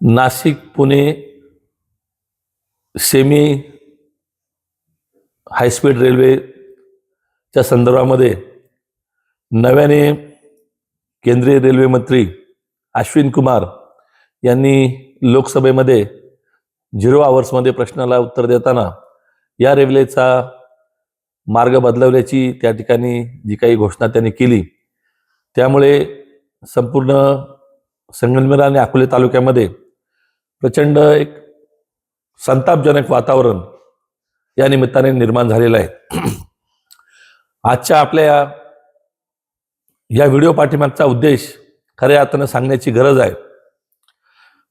Nashik Pune semi high speed रेल्वेच्या संदर्भामध्ये नव्याने केंद्रीय रेल्वे मंत्री अश्विन कुमार यांनी लोकसभेमध्ये झिरो आवर्समध्ये प्रश्नाला उत्तर देताना या रेल्वेचा मार्ग बदलवल्याची त्या ठिकाणी जी काही घोषणा त्यांनी केली त्यामुळे संपूर्ण संगमनेर आणि अकोले तालुक्यामध्ये प्रचंड एक संतापजनक वातावरण या निमित्ताने निर्माण झालेलं आहे. आजच्या आपल्या या या व्हिडिओ पाठीमागचा उद्देश खऱ्या अर्थानं सांगण्याची गरज आहे.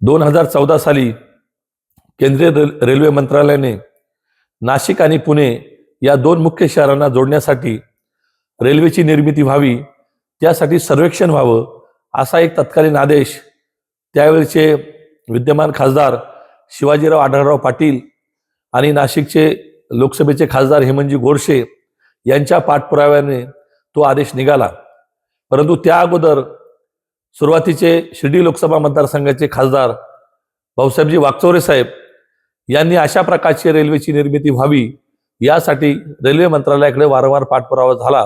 दोन हजार चौदा साली केंद्रीय रेल रेल्वे मंत्रालयाने नाशिक आणि पुणे या दोन मुख्य शहरांना जोडण्यासाठी रेल्वेची निर्मिती व्हावी त्यासाठी सर्वेक्षण व्हावं असा एक तत्कालीन आदेश त्यावेळचे विद्यमान खासदार शिवाजीराव आढळराव पाटील आणि नाशिकचे लोकसभेचे खासदार हेमंतजी गोडसे यांच्या पाठपुराव्याने तो आदेश निघाला. परंतु त्या अगोदर सुरुवातीचे शिर्डी लोकसभा मतदारसंघाचे खासदार भाऊसाहेबजी वागचौरे साहेब यांनी अशा प्रकारची रेल्वेची निर्मिती व्हावी यासाठी रेल्वे मंत्रालयाकडे वारंवार पाठपुरावा झाला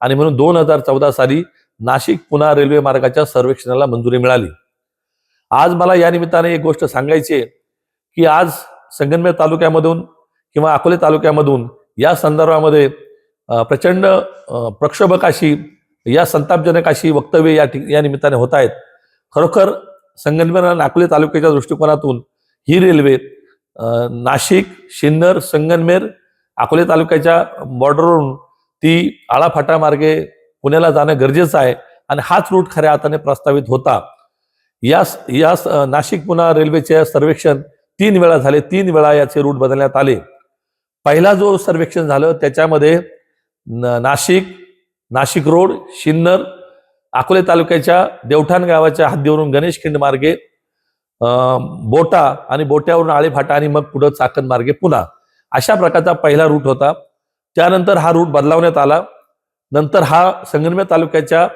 आणि म्हणून दोन हजार चौदा साली नाशिक पुणा रेल्वे मार्गाच्या सर्वेक्षणाला मंजुरी मिळाली. आज मला या निमित्ताने एक गोष्ट सांगायची आहे की आज संगमनेर तालुक्यामधून किंवा अकोले तालुक्यामधून या संदर्भामध्ये प्रचंड प्रक्षोभक अशी या संतापजनक अशी वक्तव्य या ठिक या निमित्ताने होत आहेत. खरोखर संगमनेर आणि अकोले तालुक्याच्या दृष्टिकोनातून ही रेल्वे नाशिक शिन्नर संगनमेर अकोले तालुक्याच्या बॉर्डरवरून ती आळाफाटा मार्गे पुण्याला जाणं गरजेचं आहे आणि हाच रूट खऱ्या अर्थाने प्रस्तावित होता. या या स- नाशिक पुन्हा रेल्वेचे सर्वेक्षण तीन वेळा झाले. तीन वेळा याचे रूट बदलण्यात आले. पहिला जो सर्वेक्षण झालं त्याच्यामध्ये न- नाशिक नाशिक रोड शिन्नर अकोले तालुक्याच्या देवठाण गावाच्या हद्दीवरून गणेश खिंड मार्गे बोटा आणि बोट्यावरून आळेफाटा आणि मग पुढं चाकण मार्गे पुन्हा. अशा प्रकारचा पहिला रूट होता. त्यानंतर हा रूट बदलावण्यात आला. नंतर हा संगमनेर तालुक्याच्या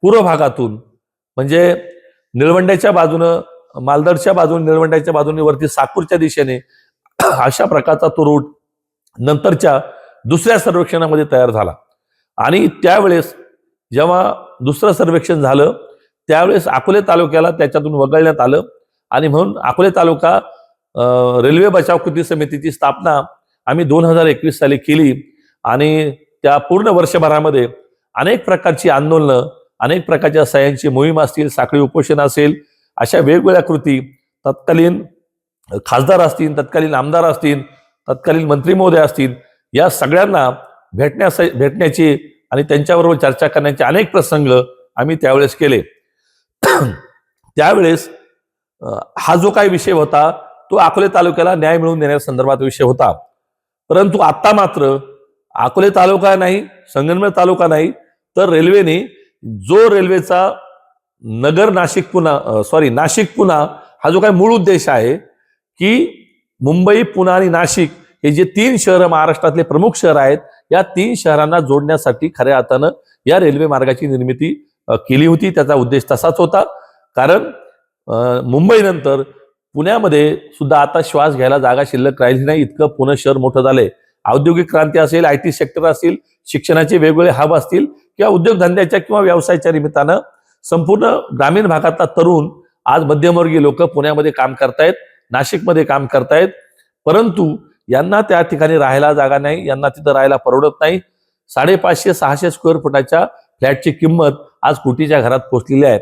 पूर्व भागातून म्हणजे निळवंड्याच्या बाजूनं मालदडच्या बाजूने निळवंड्याच्या बाजूने वरती साकूरच्या दिशेने अशा प्रकारचा तो रूट नंतरच्या दुसऱ्या सर्वेक्षणामध्ये तयार झाला. आणि त्यावेळेस जेव्हा दुसरं सर्वेक्षण झालं त्यावेळेस अकोले तालुक्याला त्याच्यातून वगळण्यात आलं आणि म्हणून अकोले तालुका रेल्वे बचाव कृती समितीची स्थापना आम्ही दोन हजार एकवीस साली केली आणि त्या पूर्ण वर्षभरामध्ये अनेक प्रकारची आंदोलनं अनेक प्रकारच्या सह्यांची मोहीम असतील साखळी उपोषण असेल अशा वेगवेगळ्या कृती तत्कालीन खासदार असतील तत्कालीन आमदार असतील तत्कालीन मंत्री महोदय असतील या सगळ्यांना भेटण्यास भेटण्याची आणि त्यांच्याबरोबर चर्चा करण्याचे अनेक प्रसंग आम्ही त्यावेळेस केले. त्यावेळेस हा जो काही विषय होता तो अकोले तालुक्याला न्याय मिळवून देण्यासंदर्भात विषय होता. परंतु आता मात्र अकोले तालुका नाही संगमनेर तालुका नाही तर रेल्वेने जो रेल्वेचा नगर नाशिक पुणा सॉरी नाशिक पुणा हा जो काही मूळ उद्देश आहे की मुंबई पुणे आणि नाशिक हे जे तीन शहरं महाराष्ट्रातले प्रमुख शहर आहेत या तीन शहरांना जोडण्यासाठी खऱ्या अर्थानं या रेल्वे मार्गाची निर्मिती केली होती. त्याचा उद्देश तसाच होता. कारण मुंबईनंतर पुण्यामध्ये सुद्धा आता श्वास घ्यायला जागा शिल्लक राहिली नाही. इतकं पुणे शहर मोठं झालंय. औद्योगिक क्रांती असेल आय टी सेक्टर असतील शिक्षणाचे वेगवेगळे हब असतील किंवा उद्योगधंद्याच्या किंवा व्यवसायाच्या निमित्तानं संपूर्ण ग्रामीण भागातला तरुण आज मध्यमवर्गीय लोक पुण्यामध्ये काम करतायत नाशिकमध्ये काम करतायत. परंतु यांना त्या ठिकाणी राहायला जागा नाही यांना तिथं राहायला परवडत नाही. साडेपाचशे सहाशे स्क्वेअर फुटाच्या फ्लॅटची किंमत आज कोटीच्या घरात पोहोचलेली आहे.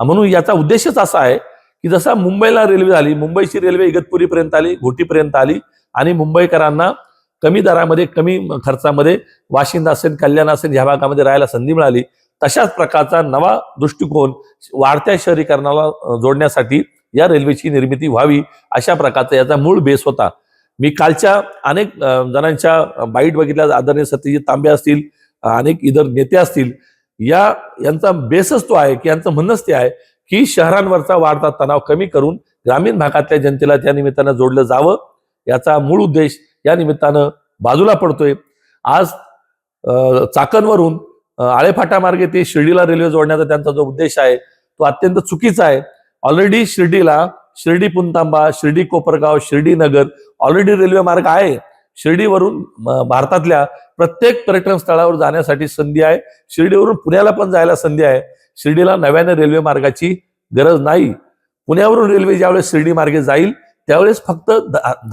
म्हणून याचा उद्देशच असा आहे की जसा मुंबईला रेल्वे झाली मुंबईची रेल्वे इगतपुरीपर्यंत आली घोटीपर्यंत आली आणि मुंबईकरांना कमी दरामध्ये कमी खर्चामध्ये वाशिंद असेल कल्याण असेल ह्या भागामध्ये राहायला संधी मिळाली. तशाच प्रकारचा नवा दृष्टिकोन वाढत्या शहरीकरणाला जोडण्यासाठी या रेल्वेची निर्मिती व्हावी अशा प्रकारचा याचा मूळ बेस होता. मी कालच्या अनेक जणांच्या बाईट बघितल्या आदरणीय सत्यजित तांबे असतील अनेक इतर नेते असतील या यांचा बेसच तो आहे की यांचं म्हणणंच ते आहे की शहरांवरचा वाढता तणाव कमी करून ग्रामीण भागातल्या जनतेला त्या निमित्तानं जोडलं जावं याचा मूळ उद्देश या निमित्तानं बाजूला पडतोय. आज चाकणवरून आळेफाटामार्गे आळेफाटा मार्गे ते शिर्डीला रेल्वे जोडण्याचा त्यांचा जो उद्देश आहे तो अत्यंत चुकीचा आहे. ऑलरेडी शिर्डीला शिर्डी पुनतांबा शिर्डी कोपरगाव शिर्डी नगर ऑलरेडी रेल्वे मार्ग आहे. शिर्डीवरून भारतातल्या प्रत्येक पर्यटन स्थळावर जाण्यासाठी संधी आहे. शिर्डीवरून पुण्याला पण जायला संधी आहे. शिर्डीला नव्याने रेल्वे मार्गाची गरज नाही. पुण्यावरून रेल्वे ज्यावेळेस शिर्डी मार्गे जाईल त्यावेळेस फक्त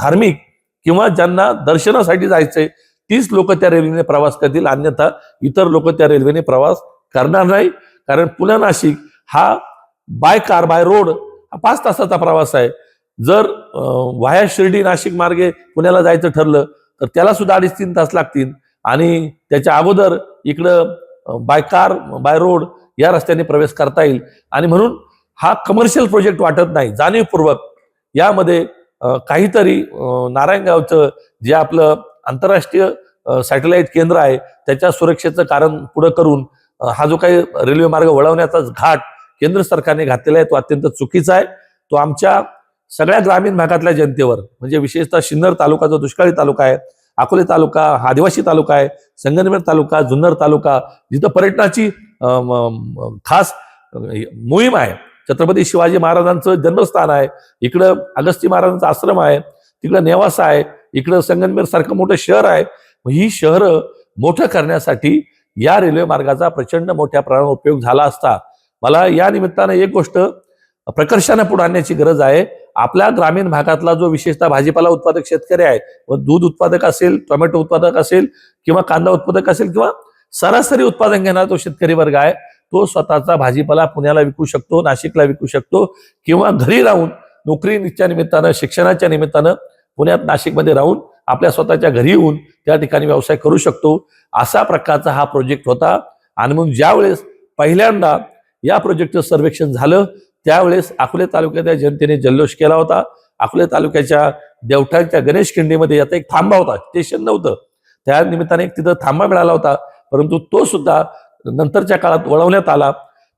धार्मिक किंवा ज्यांना दर्शनासाठी जायचंय तीच लोक त्या रेल्वेने प्रवास करतील. अन्यथा इतर लोक त्या रेल्वेने प्रवास करणार नाही. कारण पुणे नाशिक हा बाय कार बाय रोड हा पाच तासाचा प्रवास आहे. जर अं, वाया शिर्डी नाशिक मार्गे पुण्याला जायचं ठरलं तर त्याला सुद्धा अडीच तीन तास लागतील. आणि त्याच्या अगोदर इकडं बाय कार बाय रोड या रस्त्याने प्रवेश करता येईल. आणि म्हणून हा कमर्शियल प्रोजेक्ट वाटत नाही. जाणीवपूर्वक यामध्ये काहीतरी नारायणगावचं जे आपलं आंतरराष्ट्रीय सॅटेलाइट केंद्र आहे त्याच्या सुरक्षेचं कारण पुढं करून हा जो काही रेल्वे मार्ग वळवण्याचा घाट केंद्र सरकारने घातलेला आहे तो अत्यंत चुकीचा आहे. तो आमच्या सगळ्या ग्रामीण भागातल्या जनतेवर म्हणजे विशेषतः सिन्नर तालुका जो दुष्काळी तालुका आहे अकोले तालुका हा आदिवासी तालुका आहे संगमनेर तालुका जुन्नर तालुका जिथं पर्यटनाची खास मोहीम आहे. छत्रपती शिवाजी महाराजांचं जन्मस्थान आहे इकडं अगस्ती महाराजांचा आश्रम आहे तिकडं नेवासा आहे इकडं संगमनेर सारखं मोठं शहर आहे. ही शहरं मोठं करण्यासाठी या रेल्वे मार्गाचा प्रचंड मोठ्या प्रमाणात उपयोग झाला असता. मला या निमित्तानं एक गोष्ट प्रकर्षानं पुढे आणण्याची गरज आहे. आपल्या ग्रामीण भागातला जो विशेषतः भाजीपाला उत्पादक शेतकरी आहे व दूध उत्पादक असेल टोमॅटो उत्पादक असेल किंवा कांदा उत्पादक असेल किंवा सरासरी उत्पादन घेणारा तो शेतकरी वर्ग आहे तो स्वतःचा भाजीपाला पुण्याला विकू शकतो नाशिकला विकू शकतो किंवा घरी राहून नोकरीच्या निमित्तानं शिक्षणाच्या निमित्तानं पुण्यात नाशिकमध्ये राहून आपल्या स्वतःच्या घरी येऊन त्या ठिकाणी व्यवसाय करू शकतो. असा प्रकारचा हा प्रोजेक्ट होता. आणि मग ज्यावेळेस पहिल्यांदा या प्रोजेक्टचं सर्वेक्षण झालं त्यावेळेस अकोले तालुक्यातल्या जनतेने जल्लोष केला होता. अकोले तालुक्याच्या देवठाच्या गणेश खिंडीमध्ये याचा एक थांबा होता. स्टेशन नव्हतं. त्या निमित्ताने एक तिथं थांबा मिळाला होता. परंतु तो सुद्धा नंतरच्या काळात वळवण्यात आला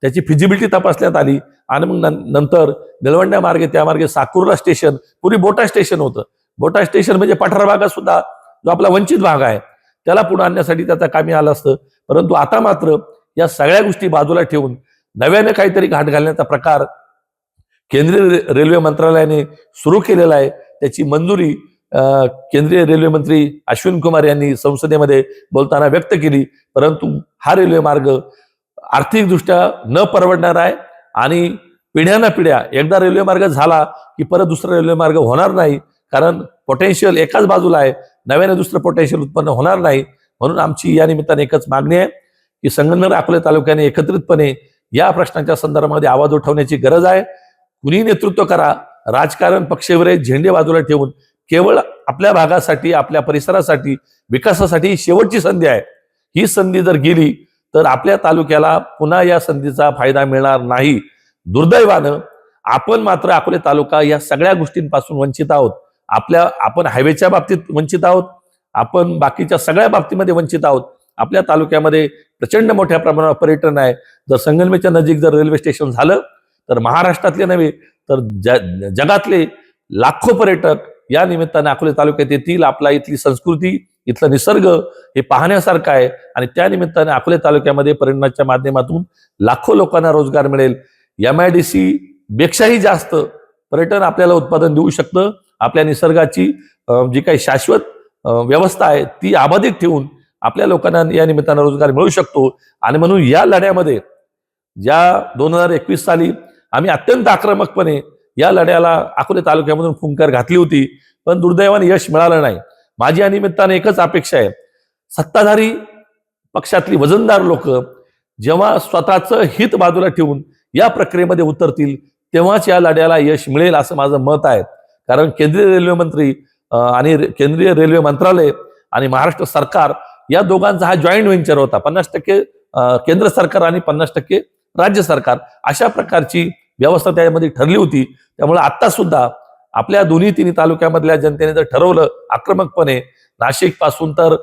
त्याची फिजिबिलिटी तपासण्यात आली आणि मग नंतर निळवंड्या मार्गे त्या मार्गे साकुर्ला स्टेशन पूर्वी बोटा स्टेशन होतं. बोटा स्टेशन म्हणजे पठार भागात सुद्धा जो आपला वंचित भाग आहे त्याला पुढे आणण्यासाठी त्याचा कामी आलं असतं. परंतु आता मात्र या सगळ्या गोष्टी बाजूला ठेवून नव्याने काहीतरी घाट घालण्याचा प्रकार केंद्रीय रेल्वे मंत्रालयाने सुरू केलेला आहे. त्याची मंजुरी केंद्रीय रेल्वे मंत्री अश्विन कुमार यांनी संसदेमध्ये बोलताना व्यक्त केली परंतु हा रेल्वे मार्ग आर्थिकदृष्ट्या न परवडणार आहे आणि पिढ्याना पिढ्या एकदा रेल्वे मार्ग झाला की परत दुसरा रेल्वे मार्ग होणार नाही कारण पोटेन्शियल एकाच बाजूला आहे नव्याने दुसरं पोटेन्शियल उत्पन्न होणार नाही म्हणून आमची या निमित्ताने एकच मागणी आहे की संगमनेर अकोले तालुक्याने एकत्रितपणे या प्रश्नांच्या संदर्भामध्ये आवाज उठवण्याची गरज आहे. कुणी नेतृत्व करा राजकारण पक्षेवरे झेंडे बाजूला ठेवून केवळ आपल्या भागासाठी आपल्या परिसरासाठी विकासासाठी शेवटची संधी आहे. ही संधी जर गेली तर आपल्या तालुक्याला पुन्हा या संधीचा फायदा मिळणार नाही. दुर्दैवानं आपण मात्र अकोले तालुका या सगळ्या गोष्टींपासून वंचित आहोत. आपल्या आपण हायवेच्या बाबतीत वंचित आहोत. आपण बाकीच्या सगळ्या बाबतीमध्ये वंचित आहोत. आपल्या तालुक्यामध्ये प्रचंड मोठ्या प्रमाणावर पर्यटन आहे. जर संगमेच्या नजीक जर रेल्वे स्टेशन झालं तर महाराष्ट्रातले नव्हे तर ज- जगातले लाखो पर्यटक या निमित्ताने अकोले तालुक्यात येतील आपला इथली संस्कृती इथला निसर्ग हे पाहण्यासारखं आहे. आणि त्या निमित्ताने अकोले तालुक्यामध्ये पर्यटनाच्या माध्यमातून लाखो लोकांना रोजगार मिळेल. एम आय डी सी पेक्षाही जास्त पर्यटन आपल्याला उत्पादन देऊ शकतं. आपल्या निसर्गाची जी काही शाश्वत व्यवस्था आहे ती अबाधित ठेवून आपल्या लोकांना या निमित्तानं रोजगार मिळू शकतो. आणि म्हणून या लढ्यामध्ये ज्या दोन हजार एकवीस साली आम्ही अत्यंत आक्रमकपणे या लढ्याला अकोले तालुक्यामधून फुंकर घातली होती पण दुर्दैवाने यश मिळालं नाही. माझी या निमित्ताने एकच अपेक्षा आहे. सत्ताधारी पक्षातली वजनदार लोक जेव्हा स्वतःचं हित बाजूला ठेवून या प्रक्रियेमध्ये उतरतील तेव्हाच या लढ्याला यश मिळेल असं माझं मत आहे. कारण केंद्रीय रेल्वे मंत्री आणि केंद्रीय रेल्वे मंत्रालय आणि महाराष्ट्र सरकार या दोघांचा हा जॉईंट व्हेंचर होता. पन्नास टक्के केंद्र सरकार आणि पन्नास टक्के राज्य सरकार. अशा प्रकारची व्यवस्था त्यामध्ये ठरली होती. त्यामुळे आता सुद्धा आपल्या दोन्ही तिन्ही तालुक्यामधल्या जनतेने जर ठरवलं आक्रमकपणे नाशिकपासून तर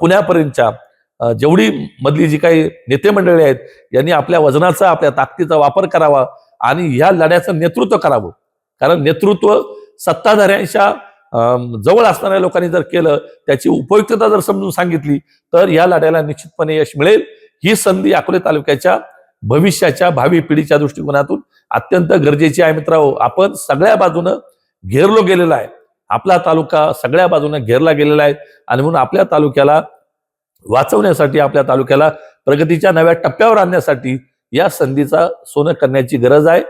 पुण्यापर्यंतच्या जेवढी मधली जी काही नेते मंडळी आहेत यांनी आपल्या वजनाचा आपल्या ताकदीचा वापर करावा आणि या लढ्याचं नेतृत्व करावं. कारण नेतृत्व सत्ताधाऱ्यांच्या जवळ असणाऱ्या लोकांनी जर केलं त्याची उपयुक्तता जर समजून सांगितली तर या लढ्याला निश्चितपणे यश मिळेल. ही संधी अकोले तालुक्याच्या भविष्याच्या भावी पिढीच्या दृष्टिकोनातून अत्यंत गरजेची आहे मित्रांनो. आपण सगळ्या बाजूनं घेरलो गेलेला आहे. आपला तालुका सगळ्या बाजूनं घेरला गेलेला आहे. आणि म्हणून आपल्या तालुक्याला वाचवण्यासाठी आपल्या तालुक्याला प्रगतीच्या नव्या टप्प्यावर आणण्यासाठी या संधीचा सोनं करण्याची गरज आहे.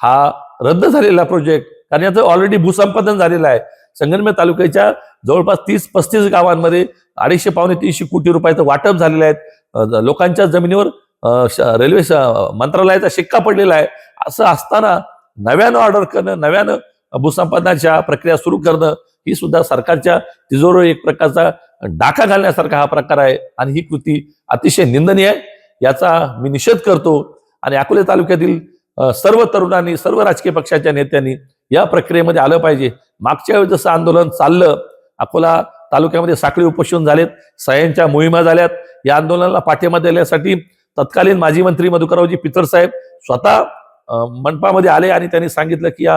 हा रद्द झालेला प्रोजेक्ट कारण याचं ऑलरेडी भूसंपादन झालेलं आहे. संगनमेर तालुक्याच्या जवळपास तीस पस्तीस गावांमध्ये अडीचशे पावणे तीनशे कोटी रुपयाचं वाटप झालेलं आहे. लोकांच्या जमिनीवर रेल्वे मंत्रालयाचा शिक्का पडलेला आहे. असं असताना नव्यानं ऑर्डर करणं नव्यानं भूसंपादनाच्या प्रक्रिया सुरू करणं ही सुद्धा सरकारच्या तिजोरीवर एक प्रकारचा डाका घालण्यासारखा हा प्रकार आहे. आणि ही कृती अतिशय निंदनीय आहे. याचा मी निषेध करतो. आणि अकोले तालुक्यातील सर्व तरुणांनी सर्व राजकीय पक्षाच्या नेत्यांनी या प्रक्रियेमध्ये आलं पाहिजे. मागच्या वेळी जसं आंदोलन चाललं अकोला तालुक्यामध्ये साखळी उपोषण झालेत सह्यांच्या मोहिमा झाल्यात. या आंदोलनाला पाठिंबा देण्यासाठी तत्कालीन माजी मंत्री मधुकररावजी पितर साहेब स्वतः मनपामध्ये आले आणि त्यांनी सांगितलं की या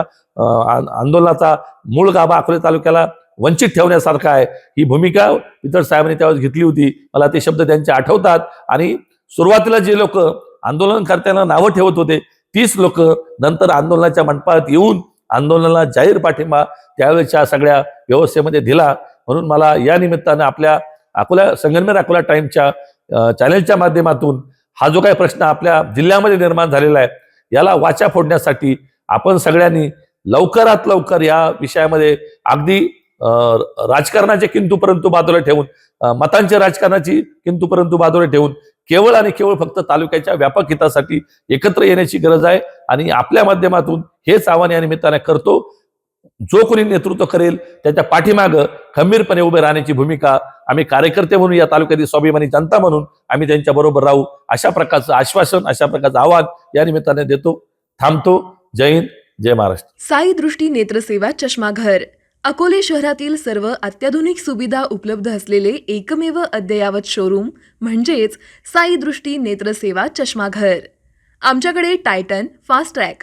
आंदोलनाचा मूळ गाभा अकोले तालुक्याला वंचित ठेवण्यासारखा आहे. ही भूमिका पितर साहेबांनी त्यावेळेस घेतली होती. मला ते शब्द त्यांचे आठवतात. आणि सुरुवातीला जे लोक आंदोलनकर्त्यांना नावं ठेवत होते तीच लोक नंतर आंदोलनाच्या मंडपात येऊन आंदोलनाला जाहीर पाठिंबा त्यावेळेच्या सगळ्या व्यवस्थेमध्ये दिला. म्हणून मला या निमित्तानं आपल्या अकोला संगनमेर अकोला टाइमच्या अ, चॅनलच्या माध्यमातून हा जो काही प्रश्न आपल्या जिल्ह्यामध्ये निर्माण झालेला आहे याला वाचा फोडण्यासाठी आपण सगळ्यांनी लवकरात लवकर या विषयामध्ये अगदी राजकारणाच्या राजकारणाचे किंतु परंतु बाजूला ठेवून मतांच्या राजकारणाची किंतु परंतु बाजूला ठेवून केवळ आणि केवळ फक्त तालुक्याच्या व्यापक हितासाठी एकत्र येण्याची गरज आहे आणि आपल्या माध्यमातून हेच आव्हान या निमित्ताने करतो. जो कोणी नेतृत्व करेल त्याच्या पाठीमागं खंबीरपणे उभे राहण्याची भूमिका आम्ही कार्यकर्ते म्हणून या तालुक्यातील स्वाभिमानी जनता म्हणून आम्ही त्यांच्या बरोबर राहू अशा प्रकारचं आश्वासन अशा प्रकारचं आव्हान या निमित्ताने देतो. थांबतो. जय हिंद. जय महाराष्ट्र. साई दृष्टी नेत्रसेवा चष्माघर. अकोले शहरातील सर्व अत्याधुनिक सुविधा उपलब्ध असलेले एकमेव अद्ययावत शोरूम म्हणजेच साई दृष्टी नेत्रसेवा चष्माघर. आमच्याकडे Titan Fastrack